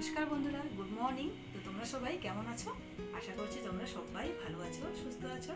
নমস্কার বন্ধুরা good morning তো তোমরা সবাই কেমন আছো? আশা করছি তোমরা সবাই ভালো আছো, সুস্থ আছো,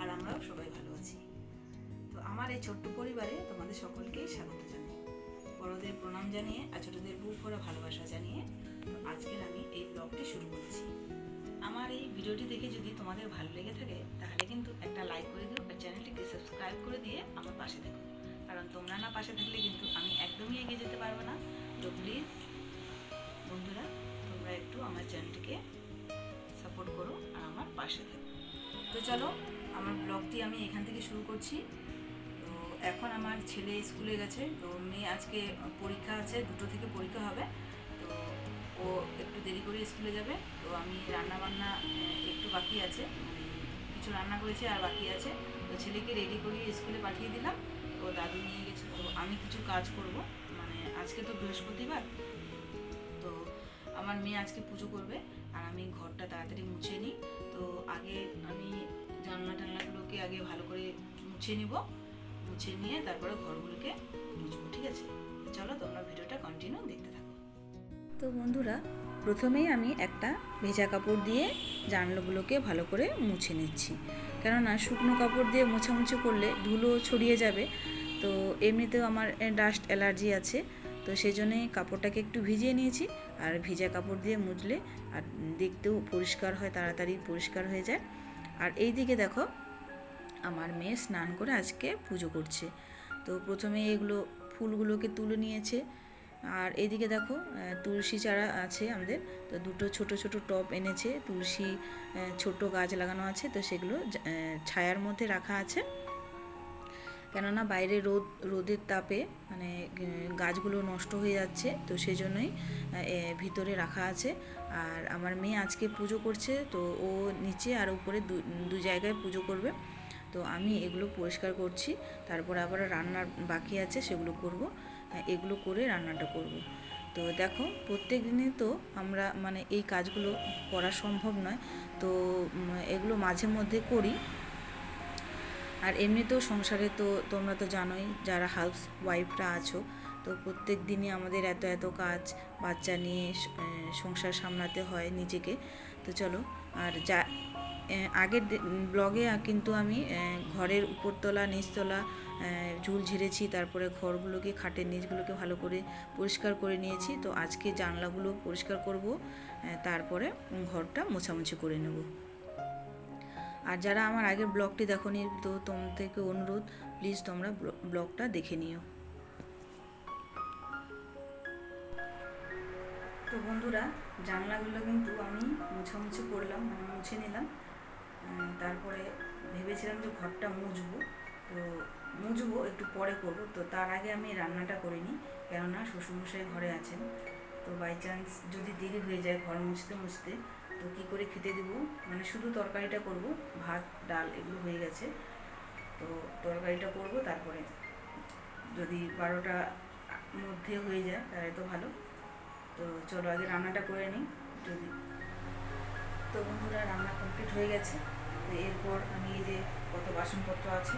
আর আমরাও সবাই ভালো আছি। তো আমার এই ছোট্ট পরিবারে তোমাদের সকলকেই স্বাগত জানাই। বড়দের প্রণাম জানিয়ে আর ছোটদের বুক ভরা ভালোবাসা জানিয়ে তো আজকের আমি এই ব্লগটি শুরু করছি। আমার এই ভিডিওটি দেখে যদি তোমাদের ভালো লেগে থাকে, তাহলে কিন্তু একটা লাইক করে দিও আর চ্যানেলটিকে সাবস্ক্রাইব করে দিয়ে আমার পাশে দেখো কারণ তোমরা না পাশে থাকলে কিন্তু আমি একদমই এগিয়ে যেতে পারব না। তো প্লিজ একটু আমার চ্যানেলটিকে সাপোর্ট করো আর আমার পাশে থেকো। তো চলো, আমার ব্লগটি আমি এখান থেকে শুরু করছি। তো এখন আমার ছেলে স্কুলে গেছে, তো মেয়ে আজকে পরীক্ষা আছে, দুটো থেকে পরীক্ষা হবে। তো ও একটু দেরি করে স্কুলে যাবে, তো আমি রান্না বান্না একটু বাকি আছে। মানে কিছু রান্না করেছি আর বাকি আছে। তো ছেলেকে রেডি করিয়ে স্কুলে পাঠিয়ে দিলাম। তো দাদু নিয়ে গেছে, তো আমি কিছু কাজ করব। মানে আজকে তো বৃহস্পতিবার আমার মেয়ে আজকে পুজো করবে, আর আমি ঘরটা তাড়াতাড়ি মুছে নিই। তো আগে আমি জানলা টানলাগুলোকে আগে ভালো করে মুছে নিব, মুছে নিয়ে তারপরে ঘরগুলোকে মুছবো, ঠিক আছে? চলো তোমরা ভিডিওটা কন্টিনিউ দেখতে থাকো। তো বন্ধুরা, প্রথমেই আমি একটা ভেজা কাপড় দিয়ে জানলাগুলোকে ভালো করে মুছে নিচ্ছি। কেননা শুকনো কাপড় দিয়ে মোছামুছি করলে ধুলো ছড়িয়ে যাবে। তো এমনিতেও আমার ডাস্ট অ্যালার্জি আছে। তো সেই জন্যই কাপড়টাকে একটু ভিজিয়ে নিয়েছি। আর ভিজা কাপড় দিয়ে মুজলে আর দেখতেও পরিষ্কার হয়, তাড়াতাড়ি পরিষ্কার হয়ে যায়। আর এই দিকে দেখো, আমার মেয়ে স্নান করে আজকে পুজো করছে। তো প্রথমে এগুলো ফুলগুলোকে তুলে নিয়েছে। আর এইদিকে দেখো তুলসী চারা আছে আমাদের। তো দুটো ছোট ছোট টব এনেছে। তুলসী ছোট গাছ লাগানো আছে। তো সেগুলো ছায়ার মধ্যে রাখা আছে। কেননা বাইরে রোদ, রোদের তাপে মানে গাছগুলো নষ্ট হয়ে যাচ্ছে, তো সেই জন্যই ভিতরে রাখা আছে। আর আমার মেয়ে আজকে পুজো করছে, তো ও নিচে আর উপরে দু দু জায়গায় পুজো করবে। তো আমি এগুলো পরিষ্কার করছি, তারপরে আবার রান্নার বাকি আছে, সেগুলো করব। এগুলো করে রান্নাটা করব। তো দেখো, প্রত্যেক দিনই তো আমরা মানে এই কাজগুলো করা সম্ভব নয়। তো এগুলো মাঝে মধ্যে করি। আর এমনিতেও সংসারে তো তোমরা তো জানোই যারা হাউস ওয়াইফরা আছো, তো প্রত্যেক দিনই আমাদের এত এত কাজ, বাচ্চা নিয়ে সংসার সামলাতে হয় নিজেকে। তো চলো, আর যা আগের ব্লগে কিন্তু আমি ঘরের উপরতলা, নিচতলা ঝুল ঝেড়েছি, তারপরে ঘরগুলোকে, খাটের নিচগুলোকে ভালো করে পরিষ্কার করে নিয়েছি। তো আজকে জানলাগুলো পরিষ্কার করব তারপরে ঘরটা মোছামুছি করে নেব। আর যারা আমার আগের ব্লগটি দেখোনি, তো তোমাদেরকে অনুরোধ প্লিজ তোমরা ব্ল- ব্লগটা দেখে নিও। তো বন্ধুরা, জানলাগুলো কিন্তু আমি মুছামুছি করলাম মানে মুছে নিলাম। তারপরে ভেবেছিলাম যে ঘরটা মুছবো। তো মুছবো, একটু পরে করব। তো তার আগে আমি রান্নাটা করিনি, কেননা শ্বশুরমশাই ঘরে আছেন। তো বাই চান্স যদি দেরি হয়ে যায় ঘর মুছতে মুছতে তো কী করে খেতে দেবো। মানে শুধু তরকারিটা করব, ভাত, ডাল এগুলো হয়ে গেছে। তো তরকারিটা করব, তারপরে যদি বারোটা মধ্যে হয়ে যায় তাহলে তো ভালো। তো চলো আগে রান্নাটা করে নিই, যদি তো বন্ধুরা রান্না কমপ্লিট হয়ে গেছে। তো এরপর আমি এই যে কত বাসনপত্র আছে,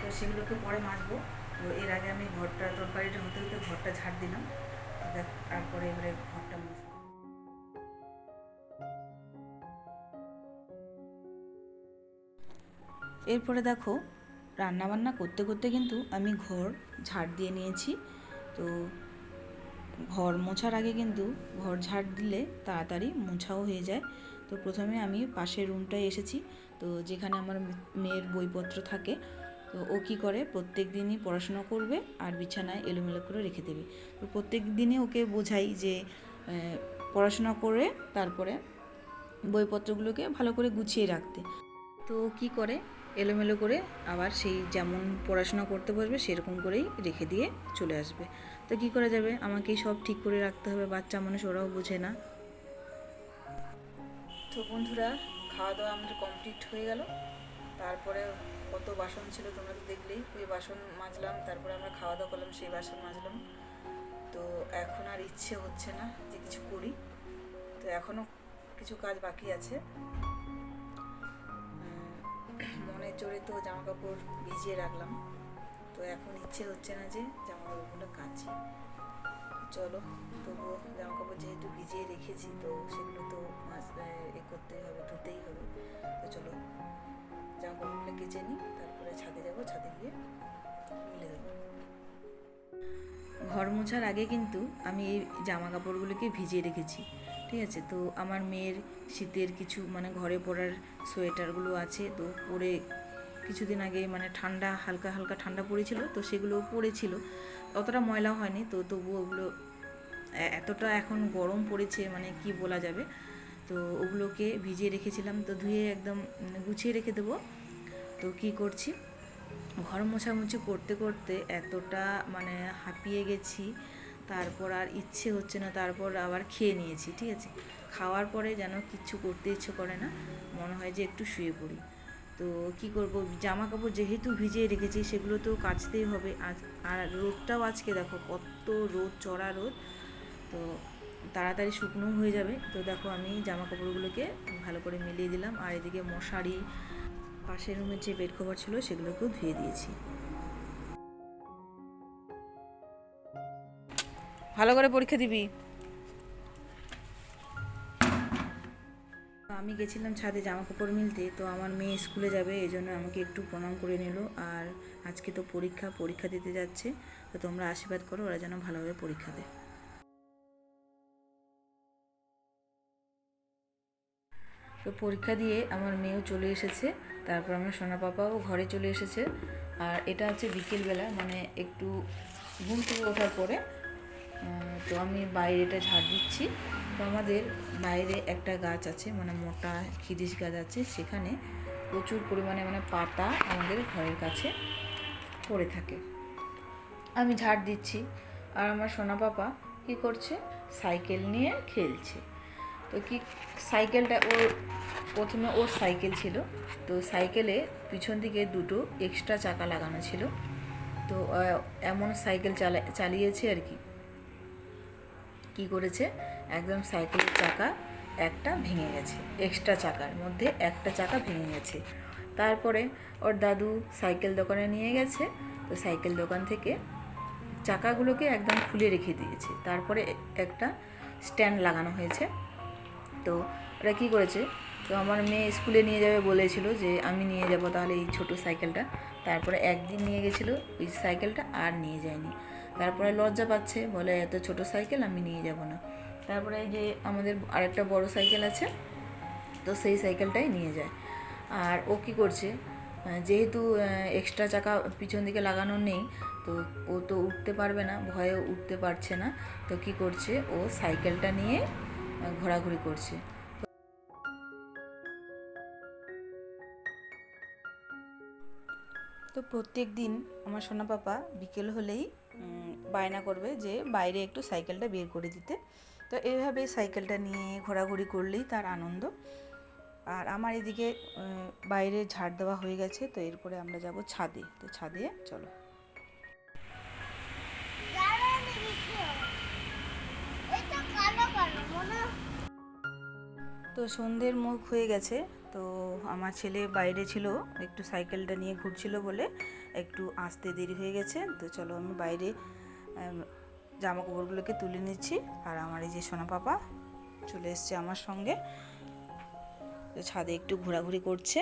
তো সেগুলোকে পরে মাজবো। তো এর আগে আমি ঘরটা, তরকারিটা হতে হতে ঘরটা ঝাড় দিলাম। তারপরে এবারে ঘরটা এরপরে দেখো, রান্নাবান্না করতে করতে কিন্তু আমি ঘর ঝাড় দিয়ে নিয়েছি। তো ঘর মোছার আগে কিন্তু ঘর ঝাড় দিলে তাড়াতাড়ি মোছাও হয়ে যায়। তো প্রথমে আমি পাশের রুমটায় এসেছি। তো যেখানে আমার মেয়ের বইপত্র থাকে, তো ও কী করে? প্রত্যেক দিনই পড়াশোনা করবে আর বিছানায় এলোমেলো করে রেখে দেবে। তো প্রত্যেক দিনই ওকে বোঝাই যে পড়াশোনা করে তারপরে বইপত্রগুলোকে ভালো করে গুছিয়ে রাখতে। তো কী করে? এলোমেলো করে আবার সেই যেমন পড়াশোনা করতে বসবে, সেরকম করেই রেখে দিয়ে চলে আসবে। তো কী করা যাবে? আমাকেই সব ঠিক করে রাখতে হবে, বাচ্চা মানুষ ওরাও বোঝে না। তো বন্ধুরা খাওয়া দাওয়া আমাদের কমপ্লিট হয়ে গেল। তারপরে কত বাসন ছিল তোমরা তো দেখলেই, ওই বাসন মাজলাম, তারপরে আমরা খাওয়া দাওয়া করলাম, সেই বাসন মাজলাম। তো এখন আর ইচ্ছে হচ্ছে না যে কিছু করি। তো এখনও কিছু কাজ বাকি আছে। জোরে তো জামা কাপড় ভিজিয়ে রাখলাম। তো এখন ইচ্ছে হচ্ছে না যে জামা কাপড়গুলো কাচি। চলো, তবুও জামা কাপড় যেহেতু ভিজিয়ে রেখেছি, তো সেগুলো তো এ করতেই হবে, ধুতেই হবে। তো চলো জামা কাপড়গুলো কেচে নিই, তারপরে ছাদে যাব, ছাদে গিয়ে মিলে দেবো। ঘর মোছার আগে কিন্তু আমি এই জামা কাপড়গুলোকে ভিজিয়ে রেখেছি, ঠিক আছে? তো আমার মেয়ের শীতের কিছু মানে ঘরে পরার সোয়েটারগুলো আছে, তো পরে কিছুদিন আগে মানে ঠান্ডা, হালকা হালকা ঠান্ডা পড়েছিল, তো সেগুলো পড়েছিল। অতটা ময়লা হয়নি, তো তবুও ওগুলো এতটা এখন গরম পড়েছে মানে কি বলা যাবে? তো ওগুলোকে ভিজিয়ে রেখেছিলাম, তো ধুয়ে একদম গুছিয়ে রেখে দেবো। তো কি করছি? ঘর মোছামুছি করতে করতে এতটা মানে হাঁপিয়ে গেছি, তারপর আর ইচ্ছে হচ্ছে না, তারপর আবার খেয়ে নিয়েছি, ঠিক আছে? খাওয়ার পরে যেন কিচ্ছু করতে ইচ্ছে করে না, মনে হয় যে একটু শুয়ে পড়ি। তো কি করব? জামা কাপড় যেহেতু ভিজিয়ে রেখেছি, সেগুলো তো কাচতেই হবে। আজ, আর রোদটাও আজকে দেখো, কত রোদ, চড়া রোদ। তো তাড়াতাড়ি শুকনো হয়ে যাবে। তো দেখো আমি জামা কাপড়গুলোকে ভালো করে মিলিয়ে দিলাম। আর এদিকে মশারি, পাশের রুমের যে বেড কভার ছিল, সেগুলোকেও ধুয়ে দিয়েছি। ভালো করে পরীক্ষা দিবি? আমি গেছিলাম ছাদে জামা কাপড় মিলতে, তো আমার মেয়ে স্কুলে যাবে, এই জন্য আমাকে একটু প্রণাম করে নিল। আর আজকে তো পরীক্ষা পরীক্ষা দিতে যাচ্ছে, তো তোমরা আশীর্বাদ করো, ওরা যেন ভালোভাবে পরীক্ষা দেয়। তো পরীক্ষা দিয়ে আমার মেয়েও চলে এসেছে, তারপর আমার সোনা পাপাও ঘরে চলে এসেছে। আর এটা হচ্ছে বিকেলবেলা মানে একটু ঘুম থেকে ওঠার পরে তো আমি বাইরেটা ঝাড় দিচ্ছি। তো আমাদের বাইরে একটা গাছ আছে মানে মোটা খিরিস গাছ আছে, সেখানে প্রচুর পরিমাণে মানে পাতা আমাদের ঘরের কাছে পড়ে থাকে। আমি ঝাড় দিচ্ছি, আর আমার সোনা পাপা কী করছে? সাইকেল নিয়ে খেলছে। তো কি, সাইকেলটা ওর প্রথমে ওর সাইকেল ছিল, তো সাইকেলে পিছন দিকে দুটো এক্সট্রা চাকা লাগানো ছিল। তো এমন সাইকেল চালা, চালিয়েছে আর কি। কি করেছে? একদম সাইকেলের চাকা একটা ভেঙে গেছে এক্সট্রা চাকার মধ্যে একটা চাকা ভেঙে গেছে। তারপরে ওর দাদু সাইকেল দোকানে নিয়ে গেছে, তো সাইকেল দোকান থেকে চাকাগুলোকে একদম খুলে রেখে দিয়েছে। তারপরে একটা স্ট্যান্ড লাগানো হয়েছে। তো ওরা কী করেছে, তো আমার মেয়ে স্কুলে নিয়ে যাবে বলেছিল যে আমি নিয়ে যাব তাহলে এই ছোট সাইকেলটা। তারপরে একদিন নিয়ে গেছিল, ওই সাইকেলটা আর নিয়ে যায়নি। তারপরে লজ্জা পাচ্ছে, বলে এত ছোট সাইকেল, আমি নিয়ে যাব না। তারপরে এই যে আমাদের আরেকটা বড় সাইকেল আছে, তো সেই সাইকেলটাই নিয়ে যায়। আর ও কী করছে যেহেতু এক্সট্রা চাকা পিছন দিকে লাগানো নেই, তো ও তো উঠতে পারবে না ভয়ে উঠতে পারছে না। তো কী করছে, ও সাইকেলটা নিয়ে ঘোরাঘুরি করছে। তো প্রত্যেক দিন আমার সোনা পাপা বিকেল হলেই বায়না করবে যে বাইরে একটু সাইকেলটা বের করে দিতে। তো এইভাবে সাইকেলটা নিয়ে ঘোরাঘুরি করলেই তার আনন্দ। আর আমার এদিকে বাইরে ঝাড় দেওয়া হয়ে গেছে, তো এরপরে আমরা যাব ছাদে। তো ছাদে চলো। তো সন্ধ্যের মুখ হয়ে গেছে, তো আমার ছেলে বাইরে ছিল, একটু সাইকেলটা নিয়ে ঘুরছিল বলে একটু আসতে দেরি হয়ে গেছে। তো চলো আমি বাইরে জামা কাপড়গুলোকে তুলে নিচ্ছি আর আমার এই যে সোনা পাপা চলে এসছে আমার সঙ্গে। ছাদে একটু ঘোরাঘুরি করছে।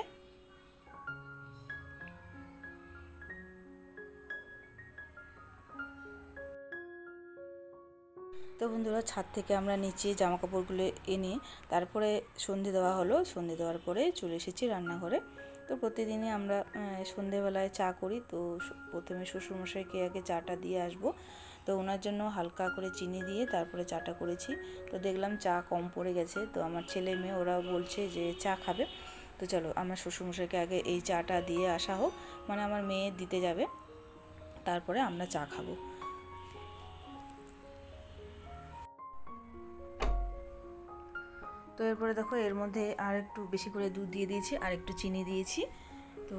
তো বন্ধুরা, ছাদ থেকে আমরা নিচে জামা কাপড়গুলো এনে তারপরে সন্ধে দেওয়া হলো। সন্ধে দেওয়ার পরে চলে এসেছি রান্নাঘরে। তো প্রতিদিনই আমরা সন্ধেবেলায় চা করি। তো প্রথমে শ্বশুরমশাইকে আগে চাটা দিয়ে আসব। তো ওনার জন্য হালকা করে চিনি দিয়ে তারপরে চাটা করেছি। তো দেখলাম চা কম পড়ে গেছে, তো আমার ছেলে মেয়ে ওরা বলছে যে চা খাবে। তো চলো আমার শ্বশুরমশাইকে আগে এই চাটা দিয়ে আসা হোক মানে আমার মেয়ে দিতে যাবে, তারপরে আমরা চা খাব। তো এরপরে দেখো এর মধ্যে আর একটু বেশি করে দুধ দিয়ে দিয়েছি আর একটু চিনি দিয়েছি। তো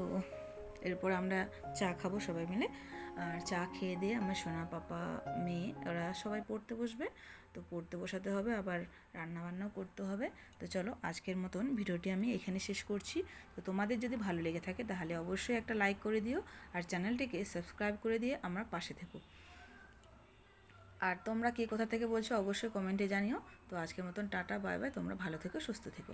এরপর আমরা চা খাব সবাই মিলে। আর চা খেয়ে দিয়ে আমার সোনা পাপা মেয়ে, ওরা সবাই পড়তে বসবে। তো পড়তে বসাতে হবে, আবার রান্না বান্নাও করতে হবে। তো চলো, আজকের মতন ভিডিওটি আমি এখানে শেষ করছি। তো তোমাদের যদি ভালো লেগে থাকে, তাহলে অবশ্যই একটা লাইক করে দিও। আর চ্যানেলটিকে সাবস্ক্রাইব করে দিয়ে আমার পাশে থেকো। আর তোমরা কে কোথা থেকে বলছো, অবশ্যই কমেন্টে জানিও। তো আজকের মতন টাটা বাই বাই তোমরা ভালো থেকো, সুস্থ থেকো।